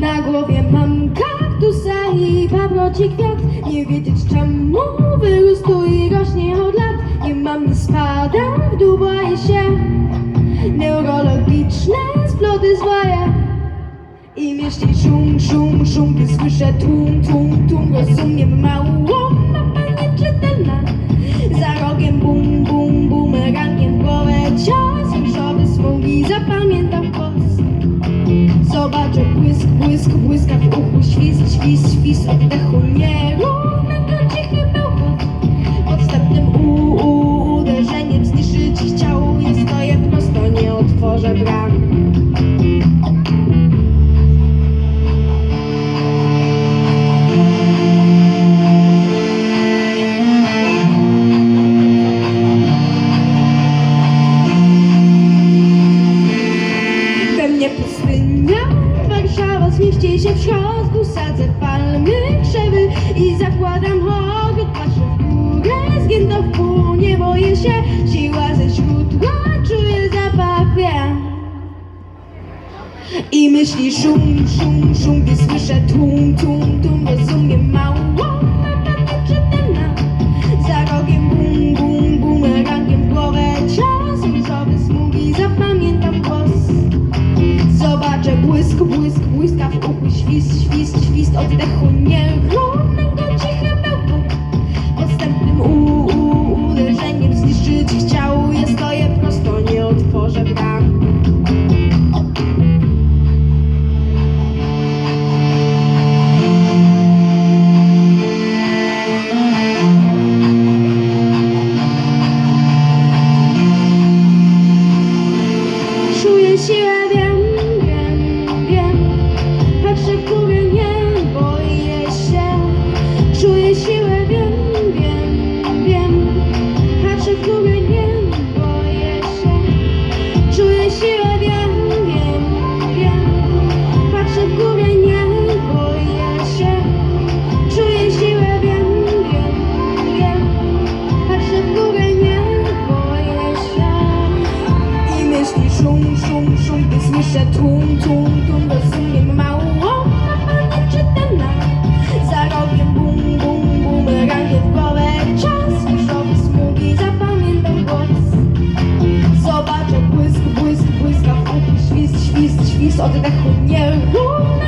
Na głowie mam kaktusa i paproci kwiat. Nie wiedzieć czemu wyrósł i rośnie od lat. Nie mam spada w dół, się Neurologiczne sploty zwoje I myśli szum, szum, szum Gdy słyszę tłum, tłum, Zobaczę błysk, błysk, błyska w uchu Świst, świst, świst oddechu. Nierównego cichy bełkot Podstępnym u, u, uderzeniem zniszczy ci ciało Ja stoję prosto, nie otworzę bram mnie pustynia, Warszawa zmieści się w środku Sadzę palmy, krzewy i zakładam hogot Patrzę w górę, zgięto w pół, nie boję się Siła ze źródła, czuję zapach, wiem. I myśli szum, szum, szum, gdy słyszę tłum, tłum, tłum Rozumiem mało, z oddechu szum, szum, szum I słyszę tłum, tłum, tłum Rozumiem mało, a nie czytam nam Zarobię bum, bum, bum Rangę w głowę, czas Różowe smugi, zapamiętam głos Zobaczę błysk, błysk, błyska Fuki, świst, świst, świst Oddechu nie ruch.